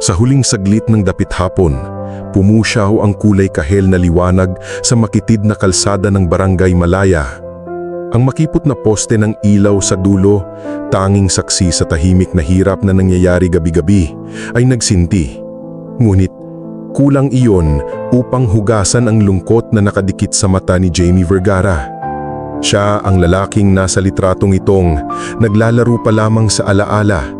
Sa huling saglit ng dapit hapon, pumusyaw ang kulay kahel na liwanag sa makitid na kalsada ng barangay Malaya. Ang makipot na poste ng ilaw sa dulo, tanging saksi sa tahimik na hirap na nangyayari gabi-gabi, ay nagsinti. Ngunit kulang iyon upang hugasan ang lungkot na nakadikit sa mata ni Jamie Vergara. Siya ang lalaking nasa litratong itong naglalaro pa lamang sa alaala.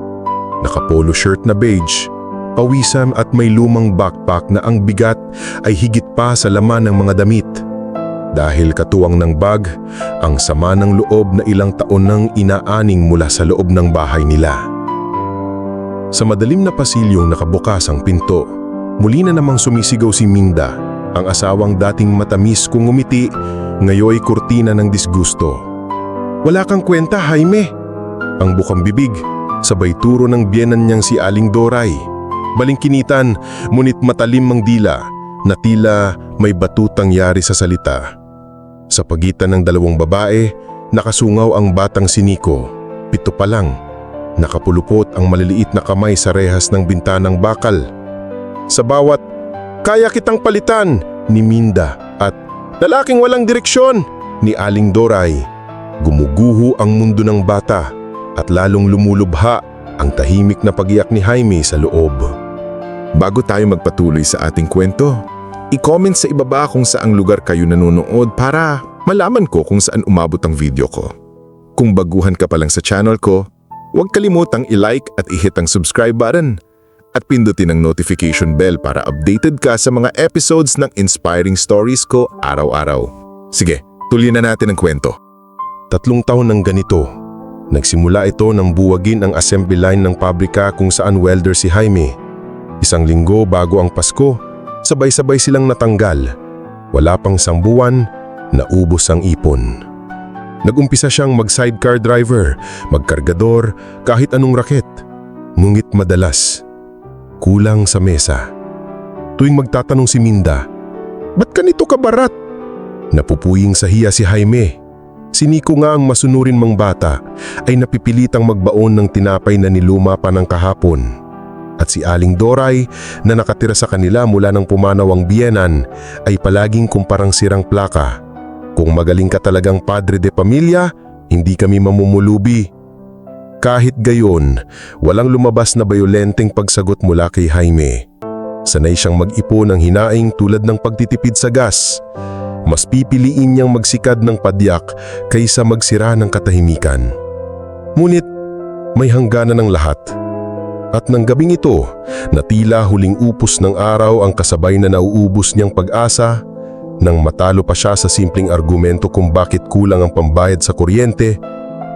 Nakapolo shirt na beige, pawisan at may lumang backpack na ang bigat ay higit pa sa laman ng mga damit. Dahil katuwang ng bag, ang sama ng loob na ilang taon nang inaaning mula sa loob ng bahay nila. Sa madalim na pasilyong nakabukas ang pinto, muli na namang sumisigaw si Minda, ang asawang dating matamis kung umiti, ngayoy kurtina ng disgusto. Wala kang kwenta, Jaime. Ang bukang bibig, sabay turo ng biyenan niyang si Aling Doray. Balingkinitan, ngunit matalim mang dila, na tila may batutang yari sa salita. Sa pagitan ng dalawang babae, nakasungaw ang batang si Nico. Pito pa lang, nakapulupot ang maliliit na kamay sa rehas ng bintanang bakal. Sa bawat, kaya kitang palitan, ni Minda at lalaking walang direksyon, ni Aling Doray. Gumuguho ang mundo ng bata at lalong lumulubha ang tahimik na pagiyak ni Jaime sa loob. Bago tayo magpatuloy sa ating kwento, i-comment sa ibaba kung saang lugar kayo nanonood para malaman ko kung saan umabot ang video ko. Kung baguhan ka pa lang sa channel ko, huwag kalimutang i-like at i-hit ang subscribe button at pindutin ang notification bell para updated ka sa mga episodes ng inspiring stories ko araw-araw. Sige, tuloy na natin ang kwento. Tatlong taon ng ganito, nagsimula ito nang buwagin ang assembly line ng pabrika kung saan welder si Jaime. Isang linggo bago ang Pasko, sabay-sabay silang natanggal. Wala pang sambuan, naubos ang ipon. Nagumpisa siyang mag-sidecar driver, magkargador, kahit anong raket. Ngunit madalas, kulang sa mesa. Tuwing magtatanong si Minda, Ba't ganito ka barat? Napupuying sa hiya si Jaime. Si Nico nga ang masunurin mang bata ay napipilitang magbaon ng tinapay na niluma pa ng kahapon. At si Aling Doray na nakatira sa kanila mula nang pumanaw ang biyenan ay palaging kumparang sirang plaka. Kung magaling ka talagang padre de pamilya, hindi kami mamumulubi. Kahit gayon, walang lumabas na bayolenteng pagsagot mula kay Jaime. Sanay siyang mag-ipon ng hinaing tulad ng pagtitipid sa gas. Mas pipiliin niyang magsikad ng padyak kaysa magsira ng katahimikan. Ngunit may hangganan ng lahat. At ng gabing ito, na tila huling upos ng araw ang kasabay na nauubos niyang pag-asa, nang matalo pa siya sa simpleng argumento kung bakit kulang ang pambayad sa kuryente,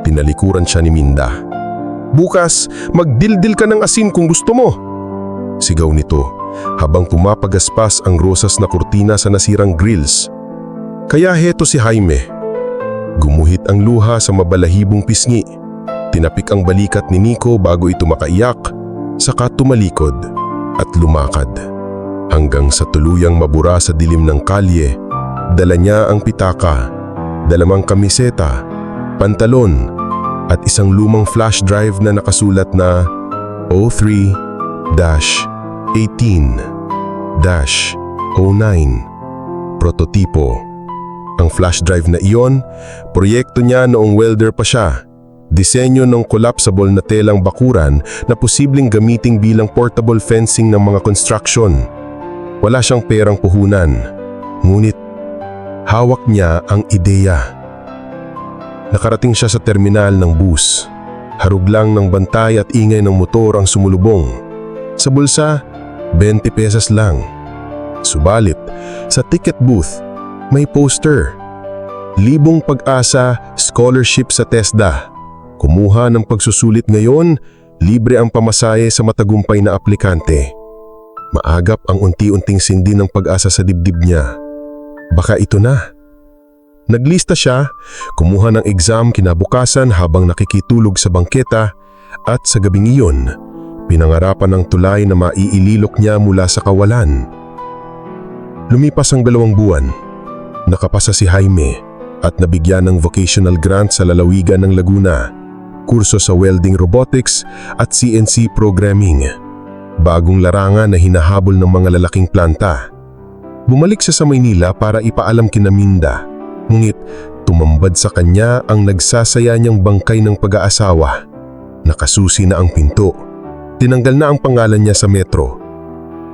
tinalikuran siya ni Minda. Bukas, magdildil ka ng asin kung gusto mo. Sigaw nito habang pumapagaspas ang rosas na kurtina sa nasirang grills. Kaya heto si Jaime. Gumuhit ang luha sa mabalahibong pisngi. Tinapik ang balikat ni Nico bago ito makaiyak, saka tumalikod at lumakad. Hanggang sa tuluyang mabura sa dilim ng kalye, dala niya ang pitaka, dalamang kamiseta, pantalon, at isang lumang flash drive na nakasulat na 03-18-09 Prototipo Ang flash drive na iyon, proyekto niya noong welder pa siya. Disenyo ng collapsible na telang bakuran na posibleng gamiting bilang portable fencing ng mga construction. Wala siyang perang puhunan, ngunit hawak niya ang ideya. Nakarating siya sa terminal ng bus. Harug lang ng bantay at ingay ng motor ang sumulubong. Sa bulsa, 20 pesos lang. Subalit, sa ticket booth, may poster. Libong pag-asa, scholarship sa TESDA. Kumuha ng pagsusulit ngayon, libre ang pamasahe sa matagumpay na aplikante. Maagap ang unti-unting sindi ng pag-asa sa dibdib niya. Baka ito na. Naglista siya, kumuha ng exam kinabukasan habang nakikitulog sa bangketa at sa gabing iyon, pinangarapan ng tulay na maiililok niya mula sa kawalan. Lumipas ang dalawang buwan. Nakapasa si Jaime at nabigyan ng vocational grant sa lalawigan ng Laguna, kurso sa welding robotics at CNC programming. bagong larangan na hinahabol ng mga lalaking planta. Bumalik siya sa Maynila para ipaalam kina Minda. Ngunit tumambad sa kanya ang nagsasaya niyang bangkay ng pag-aasawa. Nakasusi na ang pinto. Tinanggal na ang pangalan niya sa metro.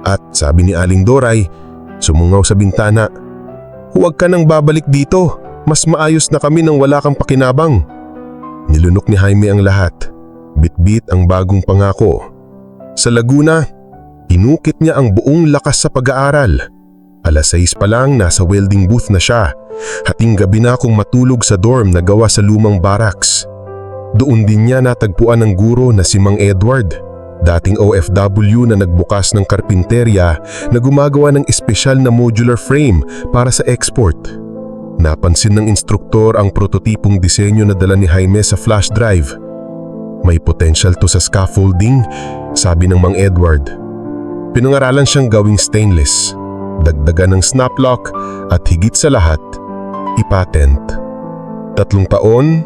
At sabi ni Aling Doray, sumungaw sa bintana, Huwag ka nang babalik dito. Mas maayos na kami nang wala kang pakinabang. Nilunok ni Jaime ang lahat. Bitbit ang bagong pangako. Sa Laguna, inukit niya ang buong lakas sa pag-aaral. Alas 6 pa lang nasa welding booth na siya. Hating gabi na akong matulog sa dorm na gawa sa lumang barracks. Doon din niya natagpuan ng guro na si Mang Edward, dating OFW na nagbukas ng karpinterya na gumagawa ng espesyal na modular frame para sa export. Napansin ng instruktor ang prototipong disenyo na dala ni Jaime sa flash drive. May potential to sa scaffolding, sabi ng Mang Edward. Pinangaralan siyang gawing stainless, dagdagan ng snap lock at higit sa lahat, ipatent. Tatlong taon,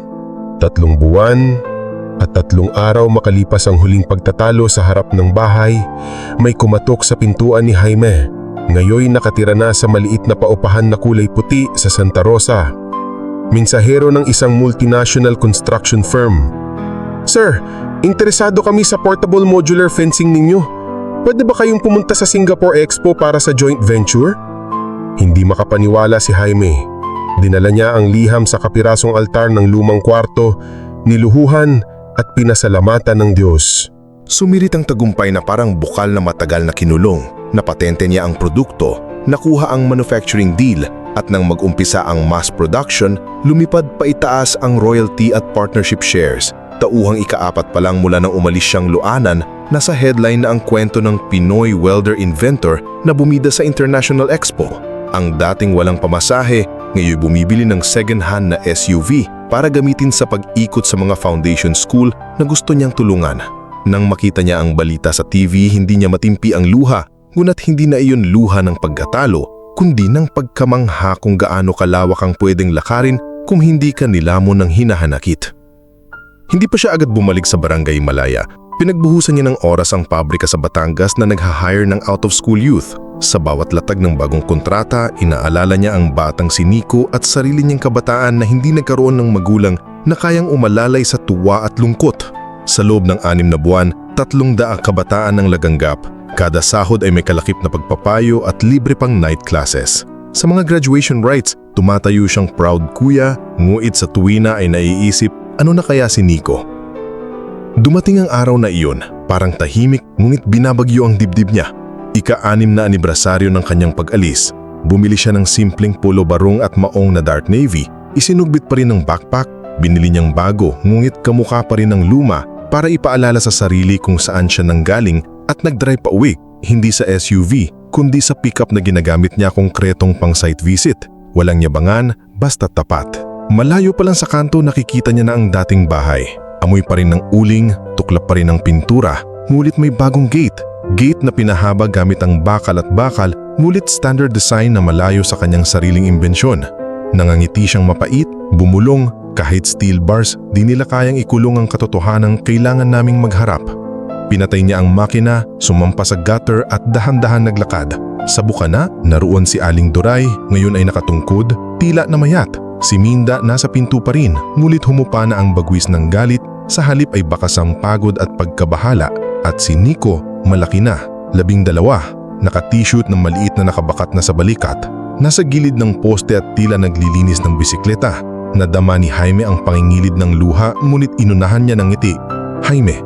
tatlong buwan, at tatlong araw makalipas ang huling pagtatalo sa harap ng bahay, may kumatok sa pintuan ni Jaime. Ngayoy nakatira na sa maliit na paupahan na kulay puti sa Santa Rosa. Minsahero ng isang multinational construction firm. Sir, interesado kami sa portable modular fencing ninyo. Pwede ba kayong pumunta sa Singapore Expo para sa joint venture? Hindi makapaniwala si Jaime. Dinala niya ang liham sa kapirasong altar ng lumang kwarto, niluhuhan at pinasalamatan ng Diyos. Sumirit ang tagumpay na parang bukal na matagal na kinulong. Napatente niya ang produkto, nakuha ang manufacturing deal at nang mag-umpisa ang mass production, lumipad pa itaas ang royalty at partnership shares. Tauhang ikaapat pa lang mula nang umalis siyang luanan, nasa headline na ang kwento ng Pinoy welder inventor na bumida sa International Expo. Ang dating walang pamasahe, ngayon bumibili ng second-hand na SUV para gamitin sa pag-ikot sa mga foundation school na gusto niyang tulungan. Nang makita niya ang balita sa TV, hindi niya matimpi ang luha, ngunit hindi na iyon luha ng pagkatalo, kundi ng pagkamangha kung gaano kalawak ang pwedeng lakarin kung hindi ka nilamon ng hinahanakit. Hindi pa siya agad bumalik sa barangay Malaya. Pinagbuhusan niya ng oras ang pabrika sa Batangas na nagha-hire ng out-of-school youth. Sa bawat latag ng bagong kontrata, inaalala niya ang batang si Nico at sarili niyang kabataan na hindi nagkaroon ng magulang na kayang umalalay sa tuwa at lungkot. Sa loob ng anim na buwan, tatlong daang kabataan ng laganggap. Kada sahod ay may kalakip na pagpapayo at libre pang night classes. Sa mga graduation rites, tumatayo siyang proud kuya, nguit sa tuwina ay naiisip, ano na kaya si Nico? Dumating ang araw na iyon, parang tahimik ngunit binabagyo ang dibdib niya. Ika-anim na anibersaryo ng kanyang pag-alis, bumili siya ng simpleng polo barong at maong na dark navy, isinugbit pa rin ng backpack, binili niyang bago ngunit kamukha pa rin ng luma para ipaalala sa sarili kung saan siya nanggaling at nag-drive pa uwi, hindi sa SUV, kundi sa pickup na ginagamit niya konkretong pang site visit. Walang yabangan, basta tapat. Malayo pa lang sa kanto nakikita niya na ang dating bahay. Amoy pa rin ng uling, tuklap pa rin ng pintura, ngulit may bagong gate. Gate na pinahaba gamit ang bakal at bakal, ngulit standard design na malayo sa kanyang sariling imbensyon. Nangangiti siyang mapait, bumulong, kahit steel bars, di nila kayang ikulong ang katotohanang kailangan naming magharap. Pinatay niya ang makina, sumampa sa gutter at dahan-dahan naglakad. Sa bukana, naroon si Aling Duray, ngayon ay nakatungkod, tila na mayat. Si Minda nasa pinto pa rin, ngulit humupa na ang bagwis ng galit, sa halip ay bakas ang pagod at pagkabahala. At si Nico, malaki na, labing dalawa, naka-t-shirt na maliit na nakabakat na sa balikat. Nasa gilid ng poste at tila naglilinis ng bisikleta. Nadama ni Jaime ang pangingilid ng luha ngunit inunahan niya ng ngiti. Jaime,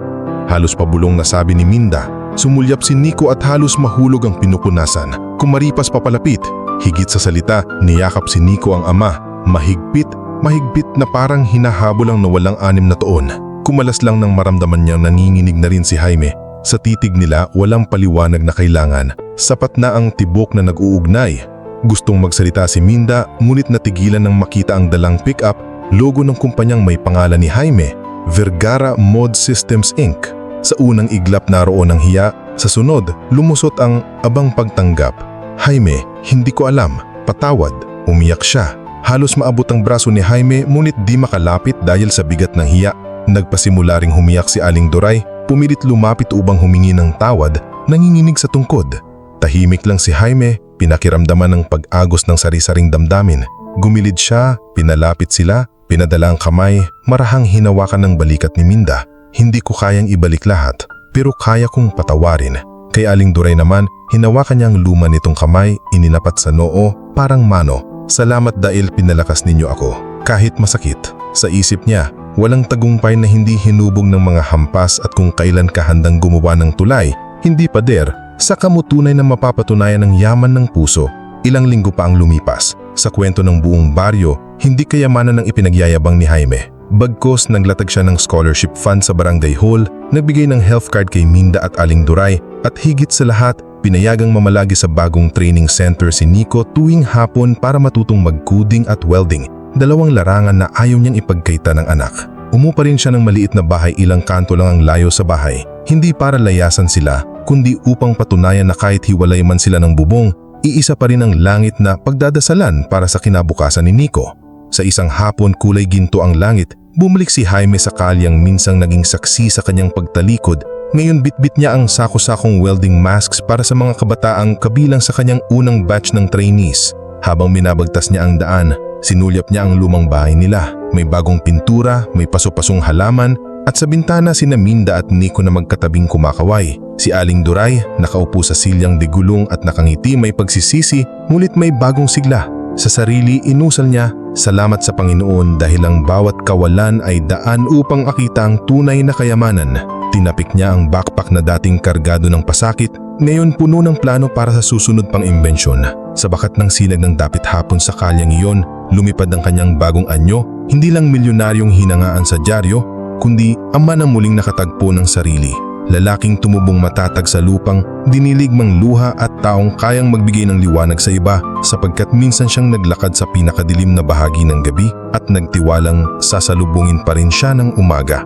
halos pabulong na sabi ni Minda. Sumulyap si Nico at halos mahulog ang pinupunasan. Kumaripas papalapit. Higit sa salita, niyakap si Nico ang ama. Mahigpit, mahigpit na parang hinahabol ang nawalang anim na taon. Kumalas lang nang maramdaman niyang nanginginig na rin si Jaime. Sa titig nila, walang paliwanag na kailangan. Sapat na ang tibok na nag-uugnay. Gustong magsalita si Minda, ngunit natigilan nang makita ang dalang pickup, logo ng kumpanyang may pangalan ni Jaime, Vergara Mod Systems Inc. Sa unang iglap naroon ang hiya, sa sunod, lumusot ang abang pagtanggap. Jaime, hindi ko alam, patawad, umiyak siya. Halos maabot ang braso ni Jaime ngunit di makalapit dahil sa bigat ng hiya. Nagpasimula ring humiyak si Aling Doray, pumilit lumapit upang humingi ng tawad, nanginginig sa tungkod. Tahimik lang si Jaime, pinakiramdaman ng pag-agos ng sari-saring damdamin. Gumilid siya, pinalapit sila, pinadala ang kamay, marahang hinawakan ng balikat ni Minda. Hindi ko kayang ibalik lahat, pero kaya kong patawarin. Kay Aling Duray naman, hinawakan niya ang luma nitong kamay, ininapat sa noo, parang mano. Salamat dahil pinalakas ninyo ako. Kahit masakit, sa isip niya, walang tagumpay na hindi hinubog ng mga hampas at kung kailan ka handang gumawa ng tulay, hindi pader, sa kamutunay na mapapatunayan ng yaman ng puso, ilang linggo pa ang lumipas. Sa kwento ng buong baryo, hindi kayamanan ng ipinagyayabang ni Jaime. Bagkos naglatag siya ng scholarship fund sa barangay hall, nagbigay ng health card kay Minda at Aling Duray, at higit sa lahat, pinayagang mamalagi sa bagong training center si Nico tuwing hapon para matutong magkuding at welding, dalawang larangan na ayaw niyang ipagkaita ng anak. Umupa rin siya ng maliit na bahay ilang kanto lang ang layo sa bahay. Hindi para layasan sila, kundi upang patunayan na kahit hiwalay man sila ng bubong, iisa pa rin ang langit na pagdadasalan para sa kinabukasan ni Nico. Sa isang hapon kulay ginto ang langit, bumalik si Jaime sa kalyang minsang naging saksi sa kanyang pagtalikod. Ngayon bitbit niya ang sako-sakong welding masks para sa mga kabataang kabilang sa kanyang unang batch ng trainees. Habang minabagtas niya ang daan, sinulyap niya ang lumang bahay nila. May bagong pintura, may paso-pasong halaman, at sa bintana sina Minda at Nico na magkatabing kumakaway. Si Aling Duray, nakaupo sa silyang de gulong at nakangiti may pagsisisi, ngunit may bagong sigla. Sa sarili, inusal niya, salamat sa Panginoon dahil ang bawat kawalan ay daan upang akita ang tunay na kayamanan. Tinapik niya ang backpack na dating kargado ng pasakit, ngayon puno ng plano para sa susunod pang imbensyon. Sa bakat ng sinag ng dapit hapon sa kalyang iyon, lumipad ang kanyang bagong anyo, hindi lang milyonaryong hinangaan sa dyaryo, kundi ama na muling nakatagpo ng sarili. Lalaking tumubong matatag sa lupang, diniligmang luha at taong kayang magbigay ng liwanag sa iba sapagkat minsan siyang naglakad sa pinakadilim na bahagi ng gabi at nagtiwalang sasalubungin pa rin siya ng umaga.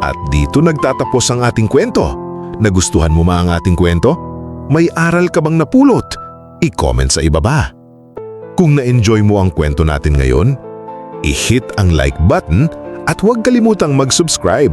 At dito nagtatapos ang ating kwento. Nagustuhan mo ba ang ating kwento? May aral ka bang napulot? I-comment sa ibaba. Kung na-enjoy mo ang kwento natin ngayon, i-hit ang like button at huwag kalimutang mag-subscribe.